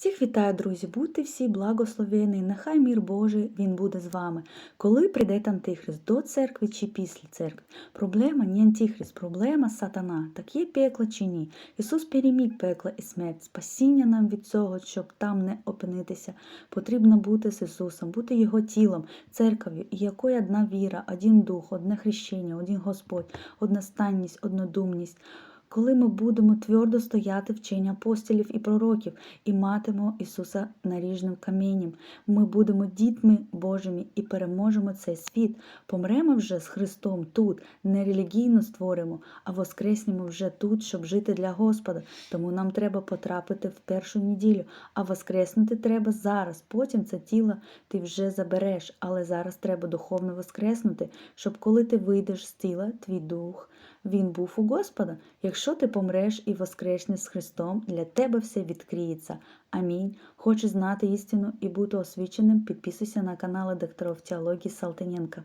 Всіх вітаю, друзі! Будьте всі благословені, нехай мір Божий він буде з вами. Коли прийде Антихрист до церкви чи після церкви? Проблема не Антихрист, проблема сатана. Так є пекло чи ні? Ісус переміг пекло і смерть. Спасіння нам від цього, щоб там не опинитися. Потрібно бути з Ісусом, бути Його тілом, церков'ю, і якою одна віра, один дух, одне хрещення, один Господь, одностайність, однодумність коли ми будемо твердо стояти вчення апостолів і пророків і матимемо Ісуса наріжним камінням, ми будемо дітьми Божими і переможемо цей світ. Помремо вже з Христом тут, не релігійно створимо, а воскреснемо вже тут, щоб жити для Господа. Тому нам треба потрапити в першу неділю, а воскреснути треба зараз. Потім це тіло ти вже забереш, але зараз треба духовно воскреснути, щоб коли ти вийдеш з тіла, твій дух. Він був у Господа. Якщо ти помреш і воскреснеш з Христом, для тебе все відкриється. Амінь. Хочеш знати істину і бути освіченим? Підписуйся на канал докторів теології Салтаненка.